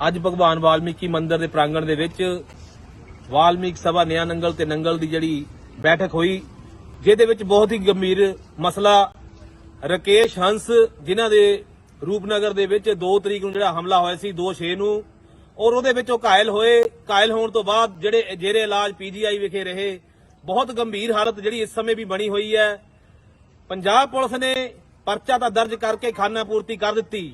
ਅੱਜ ਭਗਵਾਨ ਵਾਲਮੀਕੀ ਮੰਦਿਰ ਦੇ ਪ੍ਰਾਂਗਣ ਦੇ ਵਿੱਚ ਵਾਲਮੀਕ ਸਭਾ ਨਿਆ ਨੰਗਲ ਤੇ ਨੰਗਲ ਦੀ ਜਿਹੜੀ ਬੈਠਕ ਹੋਈ, ਜਿਹਦੇ ਵਿੱਚ ਬਹੁਤ ਹੀ ਗੰਭੀਰ ਮਸਲਾ ਰਕੇਸ਼ ਹੰਸ, ਜਿਨ੍ਹਾਂ ਦੇ ਰੂਪਨਗਰ ਦੇ ਵਿੱਚ 2 ਤਰੀਕ ਨੂੰ ਜਿਹੜਾ ਹਮਲਾ ਹੋਇਆ ਸੀ 2-6 ਨੂੰ, ਔਰ ਉਹਦੇ ਵਿੱਚ ਉਹ ਘਾਇਲ ਹੋਏ। ਘਾਇਲ ਹੋਣ ਤੋਂ ਬਾਅਦ ਜਿਹੜੇ ਜਿਹੜੇ ਇਲਾਜ ਪੀਜੀਆਈ ਵਿਖੇ ਰਹੇ। ਬਹੁਤ ਗੰਭੀਰ ਹਾਲਤ ਜਿਹੜੀ ਇਸ ਸਮੇਂ ਵੀ ਬਣੀ ਹੋਈ ਹੈ। ਪੰਜਾਬ ਪੁਲਿਸ ਨੇ ਪਰਚਾ ਤਾਂ ਦਰਜ ਕਰਕੇ ਖਾਨਾ ਪੂਰਤੀ ਕਰ ਦਿੱਤੀ,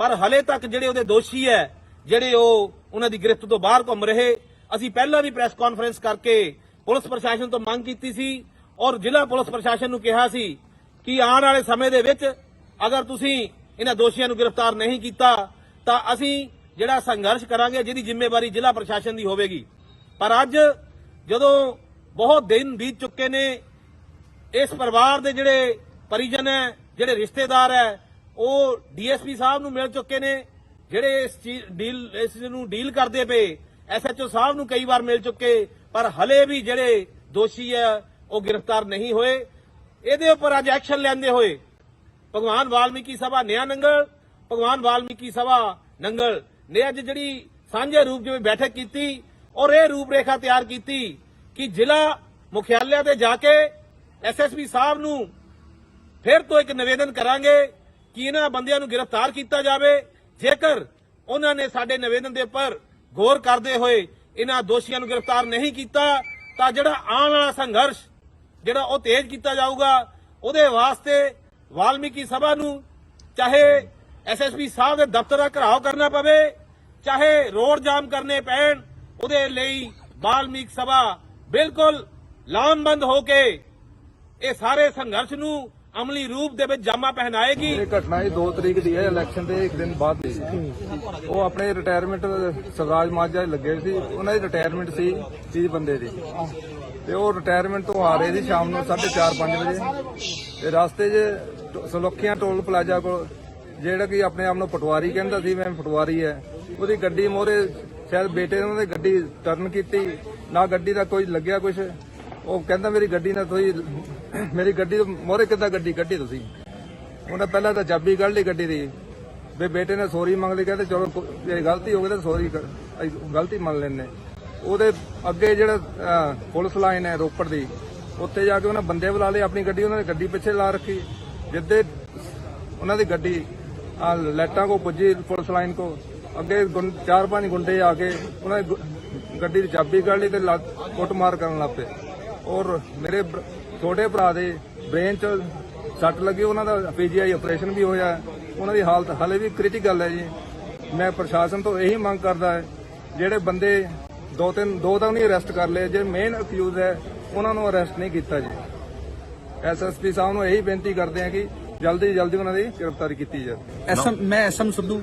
ਪਰ ਹਲੇ ਤੱਕ ਜਿਹੜੇ ਉਹਦੇ ਦੋਸ਼ੀ ਹੈ ਜਿਹੜੇ ਉਹ ਉਹਨਾਂ ਦੀ ਗ੍ਰਿਫਤ ਤੋਂ ਬਾਹਰ ਘੁੰਮ ਰਹੇ। ਅਸੀਂ ਪਹਿਲਾਂ ਵੀ ਪ੍ਰੈਸ ਕਾਨਫਰੰਸ ਕਰਕੇ ਪੁਲਿਸ ਪ੍ਰਸ਼ਾਸਨ ਤੋਂ ਮੰਗ ਕੀਤੀ ਸੀ ਔਰ ਜ਼ਿਲ੍ਹਾ ਪੁਲਿਸ ਪ੍ਰਸ਼ਾਸਨ ਨੂੰ ਕਿਹਾ ਸੀ ਕਿ ਆਉਣ ਵਾਲੇ ਸਮੇਂ ਦੇ ਵਿੱਚ ਅਗਰ ਤੁਸੀਂ ਇਹਨਾਂ ਦੋਸ਼ੀਆਂ ਨੂੰ ਗ੍ਰਿਫਤਾਰ ਨਹੀਂ ਕੀਤਾ, ਤਾਂ ਅਸੀਂ ਜਿਹੜਾ ਸੰਘਰਸ਼ ਕਰਾਂਗੇ, ਜਿਹਦੀ ਜ਼ਿੰਮੇਵਾਰੀ ਜ਼ਿਲ੍ਹਾ ਪ੍ਰਸ਼ਾਸਨ ਦੀ ਹੋਵੇਗੀ। ਪਰ ਅੱਜ ਜਦੋਂ ਬਹੁਤ ਦਿਨ ਬੀਤ ਚੁੱਕੇ ਨੇ, ਇਸ ਪਰਿਵਾਰ ਦੇ ਜਿਹੜੇ ਪਰਿਜਨ ਹੈ, ਜਿਹੜੇ ਰਿਸ਼ਤੇਦਾਰ ਹੈ, ਉਹ ਡੀਐਸਪੀ ਸਾਹਿਬ ਨੂੰ ਮਿਲ ਚੁੱਕੇ ਨੇ। ਜਿਹੜੇ ਇਸ ਚੀਜ਼ ਡੀਲ, ਇਸ ਨੂੰ ਡੀਲ ਕਰਦੇ ਪਏ ਐਸਐਚਓ ਸਾਹਿਬ ਨੂੰ ਕਈ ਵਾਰ ਮਿਲ ਚੁੱਕੇ, ਪਰ ਹਲੇ ਵੀ ਜਿਹੜੇ ਦੋਸ਼ੀ ਹੈ ਉਹ ਗ੍ਰਿਫਤਾਰ ਨਹੀਂ ਹੋਏ। ਇਹਦੇ ਉੱਪਰ ਅੱਜ ਐਕਸ਼ਨ ਲੈਂਦੇ ਹੋਏ ਭਗਵਾਨ ਵਾਲਮੀਕੀ ਸਭਾ ਨਿਆ ਨੰਗਲ, ਭਗਵਾਨ ਵਾਲਮੀਕੀ ਸਭਾ ਨੰਗਲ ਨੇ ਅੱਜ ਜਿਹੜੀ ਸਾਂਝੇ ਰੂਪ ਜਿਵੇਂ ਬੈਠਕ ਕੀਤੀ ਔਰ ਇਹ ਰੂਪਰੇਖਾ ਤਿਆਰ ਕੀਤੀ ਕਿ ਜ਼ਿਲ੍ਹਾ ਮੁਖਿਆਲਿਆ ਤੇ ਜਾ ਕੇ ਐਸਐਸਪੀ ਸਾਹਿਬ ਨੂੰ ਫਿਰ ਤੋਂ ਇੱਕ ਨਿਵੇਦਨ ਕਰਾਂਗੇ ਕਿ ਇਹਨਾਂ ਬੰਦਿਆਂ ਨੂੰ ਗ੍ਰਿਫਤਾਰ ਕੀਤਾ ਜਾਵੇ। ਜੇਕਰ ਉਹਨਾਂ ਨੇ ਸਾਡੇ ਨਿਵੇਦਨ ਦੇ ਉੱਪਰ ਗੌਰ ਕਰਦੇ ਹੋਏ ਇਹਨਾਂ ਦੋਸ਼ੀਆਂ ਨੂੰ ਗ੍ਰਿਫਤਾਰ ਨਹੀਂ ਕੀਤਾ, ਤਾਂ ਜਿਹੜਾ ਆਉਣ ਵਾਲਾ ਸੰਘਰਸ਼, ਜਿਹੜਾ ਉਹ ਤੇਜ਼ ਕੀਤਾ ਜਾਊਗਾ, ਉਹਦੇ ਵਾਸਤੇ ਵਾਲਮੀਕੀ ਸਭਾ ਨੂੰ ਚਾਹੇ ਐਸਐਸਪੀ ਸਾਹਿਬ ਦੇ ਦਫ਼ਤਰ ਦਾ ਘਰਾਓ ਕਰਨਾ ਪਵੇ, ਚਾਹੇ ਰੋਡ ਜਾਮ ਕਰਨੇ ਪੈਣ, ਉਹਦੇ ਲਈ ਵਾਲਮੀਕ ਸਭਾ ਬਿਲਕੁਲ ਲਾਮਬੰਦ ਹੋ ਕੇ ਇਹ ਸਾਰੇ ਸੰਘਰਸ਼ ਨੂੰ ਅਮਲੀ ਰੂਪ ਦੇ ਵਿੱਚ ਜਾਮਾ ਪਹਿਨਾਏਗੀ। ਇਹ ਘਟਨਾ ਇਹ 2 ਤਰੀਕ ਦੀ ਹੈ ਇਲੈਕਸ਼ਨ ਦੇ ਇੱਕ ਦਿਨ ਬਾਅਦ ਦੀ। ਉਹ ਆਪਣੇ ਰਿਟਾਇਰਮੈਂਟ ਸਰਰਾਜ ਮਾਜਾ ਲੱਗੇ ਸੀ, ਉਹਨਾਂ ਦੀ ਰਿਟਾਇਰਮੈਂਟ ਸੀ 30 ਬੰਦੇ ਦੀ। ਤੇ ਉਹ ਰਿਟਾਇਰਮੈਂਟ ਤੋਂ ਆ ਰਹੇ ਸੀ ਸ਼ਾਮ ਨੂੰ 4:30 5 ਵਜੇ। ਤੇ ਰਸਤੇ 'ਚ ਸਲੋਖੀਆਂ ਟੋਲ ਪਲਾਜ਼ਾ ਕੋਲ, ਜਿਹੜਾ ਕਿ ਆਪਣੇ ਆਪ ਨੂੰ ਪਟਵਾਰੀ ਕਹਿੰਦਾ ਸੀ, ਮੈਂ ਪਟਵਾਰੀ ਹੈ। ਉਹਦੀ ਗੱਡੀ ਮੋਰੇ ਸ਼ਾਇਦ ਬੇਟੇ ਨੇ ਉਹਦੀ ਗੱਡੀ ਟਰਨ ਕੀਤੀ, ਨਾ ਗੱਡੀ ਦਾ ਕੋਈ ਲੱਗਿਆ ਕੁਝ ਉਹ ਕਹਿੰਦਾ, ਮੇਰੀ ਗੱਡੀ ਨਾਲ ਤੁਸੀਂ ਮੇਰੀ ਗੱਡੀ ਮੋਰੇ ਕਿੱਦਾਂ ਗੱਡੀ? ਕੱਢੀ ਤੁਸੀਂ। ਉਹਨੇ ਪਹਿਲਾਂ ਤਾਂ ਚਾਬੀ ਕੱਢ ਲਈ ਗੱਡੀ ਦੀ। ਵੀ ਬੇਟੇ ਨੇ ਸੋਰੀ ਮੰਗ ਲਈ, ਕਹਿੰਦੇ ਚਲੋ ਜੇ ਗਲਤੀ ਹੋ ਗਈ ਤਾਂ ਸੋਰੀ ਗਲਤੀ ਮੰਨ ਲੈਣੇ ਉਹਦੇ ਅੱਗੇ ਜਿਹੜਾ ਪੁਲਿਸ ਲਾਈਨ ਹੈ ਰੋਪੜ ਦੀ, ਉੱਥੇ ਜਾ ਕੇ ਉਹਨਾਂ ਬੰਦੇ ਬੁਲਾ ਲਏ, ਆਪਣੀ ਗੱਡੀ ਉਹਨਾਂ ਨੇ ਗੱਡੀ ਪਿੱਛੇ ਲਾ ਰੱਖੀ। ਜਿੱਦੇ ਉਹਨਾਂ ਦੀ ਗੱਡੀ, ਆ ਲੈਟਾਂ ਕੋ ਪੁੱਜੀ ਪੁਲਿਸ ਲਾਈਨ ਕੋ, ਅੱਗੇ ਚਾਰ ਪੰਜ ਗੁੰਡੇ ਆ ਕੇ ਉਹਨਾਂ ਦੀ ਗੱਡੀ ਦੀ ਚਾਬੀ ਕੱਢ ਲਈ ਤੇ ਲੱਤ- ਕੁੱਟਮਾਰ ਕਰਨ ਲੱਗ ਪਏ। ਔਰ ਮੇਰੇ ਛੋਟੇ ਭਰਾ ਦੇ ਬ੍ਰੇਨ 'ਚ ਸੱਟ ਲੱਗੀ ਉਹਨਾਂ ਦਾ ਪੀਜੀਆਈ ਆਪਰੇਸ਼ਨ ਵੀ ਹੋਇਆ। ਉਹਨਾਂ ਦੀ ਹਾਲਤ ਹਲੇ ਵੀ ਕ੍ਰਿਟੀਕਲ ਹੈ ਜੀ। ਮੈਂ ਪ੍ਰਸ਼ਾਸਨ ਤੋਂ ਇਹੀ ਮੰਗ ਕਰਦਾ ਹੈ ਜਿਹੜੇ ਬੰਦੇ ਦੋ ਤਿੰਨ ਦੋ ਤਾਂ ਨਹੀਂ ਅਰੈਸਟ ਕਰ ਲਏ ਜੇ ਮੇਨ ਅਕਿਊਜ਼ ਹੈ ਉਹਨਾਂ ਨੂੰ ਅਰੈਸਟ ਨਹੀਂ ਕੀਤਾ ਜੀ। ਐਸਐਸਪੀ ਸਾਹਿਬ ਨੂੰ ਇਹੀ ਬੇਨਤੀ ਕਰਦੇ ਹਾਂ ਕਿ ਜਲਦੀ ਜਲਦੀ ਉਹਨਾਂ ਦੀ ਗ੍ਰਿਫਤਾਰੀ ਕੀਤੀ ਜਾਵੇ। ਐਸਐਮ ਮੈਂ ਐਸਐਮ ਸਿੱਧੂ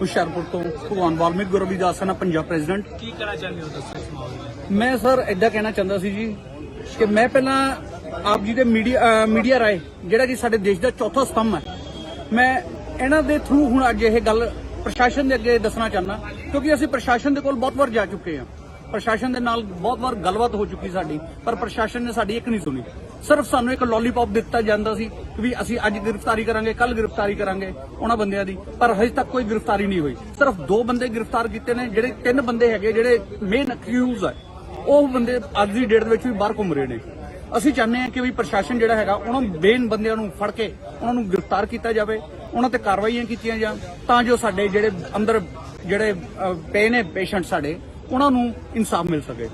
ਹੁਸ਼ਿਆਰਪੁਰ ਤੋਂ ਭਗਵਾਨ ਵਾਲਮੀਕ ਗੁਰੂ ਦਾਸ ਨਾ ਪੰਜਾਬ ਪ੍ਰੈਜ਼ੀਡੈਂਟ। ਕੀ ਕਹਿਣਾ ਚਾਹੁੰਦੇ ਹੋ ਦੱਸੋ ਇਸ ਮਾਮਲੇ ਮੈਂ ਸਰ ਐਦਾਂ ਕਹਿਣਾ ਚਾਹੁੰਦਾ ਸੀ ਜੀ ਕਿ ਮੈਂ ਪਹਿਲਾਂ ਆਪ ਜੀ ਦੇ ਮੀਡੀਆ ਮੀਡੀਆ ਰਾਏ ਜਿਹੜਾ ਕਿ ਸਾਡੇ ਦੇਸ਼ ਦਾ ਚੌਥਾ ਸਤੰਭ ਹੈ। ਮੈਂ ਇਹਨਾਂ ਦੇ ਥਰੂ ਹੁਣ ਅੱਜ ਇਹ ਗੱਲ ਪ੍ਰਸ਼ਾਸਨ ਦੇ ਅੱਗੇ ਦੱਸਣਾ ਚਾਹੁੰਦਾ, ਕਿਉਂਕਿ ਅਸੀਂ ਪ੍ਰਸ਼ਾਸਨ ਦੇ ਕੋਲ ਬਹੁਤ ਵਾਰ ਜਾ ਚੁੱਕੇ ਹਾਂ। ਪ੍ਰਸ਼ਾਸਨ ਦੇ ਨਾਲ ਬਹੁਤ ਵਾਰ ਗੱਲਬਾਤ ਹੋ ਚੁੱਕੀ ਸਾਡੀ, ਪਰ ਪ੍ਰਸ਼ਾਸਨ ਨੇ ਸਾਡੀ ਇੱਕ ਨਹੀਂ ਸੁਣੀ। ਸਿਰਫ ਸਾਨੂੰ ਇੱਕ ਲੋਲੀਪੌਪ ਦਿੱਤਾ ਜਾਂਦਾ ਸੀ ਕਿ ਵੀ ਅਸੀਂ ਅੱਜ ਗ੍ਰਿਫਤਾਰੀ ਕਰਾਂਗੇ ਕੱਲ ਗ੍ਰਿਫਤਾਰੀ ਕਰਾਂਗੇ ਉਹਨਾਂ ਬੰਦਿਆਂ ਦੀ, ਪਰ ਹਜੇ ਤੱਕ ਕੋਈ ਗ੍ਰਿਫਤਾਰੀ ਨਹੀਂ ਹੋਈ। ਸਿਰਫ ਦੋ ਬੰਦੇ ਗ੍ਰਿਫਤਾਰ ਕੀਤੇ ਨੇ, ਜਿਹੜੇ ਤਿੰਨ ਬੰਦੇ ਹੈਗੇ, ਜਿਹੜੇ ਮੇਨ ਅਕਿਊਜ਼ ਹੈ ਉਹ ਬੰਦੇ ਅੱਜ ਦੀ ਡੇਟ ਦੇ ਵਿੱਚ ਵੀ ਬਾਹਰ ਘੁੰਮ ਰਹੇ ਨੇ। ਅਸੀਂ ਚਾਹੁੰਦੇ ਹਾਂ ਕਿ ਵੀ ਪ੍ਰਸ਼ਾਸਨ ਜਿਹੜਾ ਹੈਗਾ ਉਹਨਾਂ ਬੇਨ ਬੰਦਿਆਂ ਨੂੰ ਫੜ ਕੇ ਉਹਨਾਂ ਨੂੰ ਗ੍ਰਿਫਤਾਰ ਕੀਤਾ ਜਾਵੇ ਉਹਨਾਂ ਤੇ ਕਾਰਵਾਈਆਂ ਕੀਤੀਆਂ ਜਾਣ ਤਾਂ ਜੋ ਸਾਡੇ ਜਿਹੜੇ ਅੰਦਰ ਜਿਹੜੇ ਅਹ, ਪਏ ਨੇ ਪੇਸ਼ੈਂਟ ਸਾਡੇ ਉਹਨਾਂ ਨੂੰ ਇਨਸਾਫ ਮਿਲ ਸਕੇ।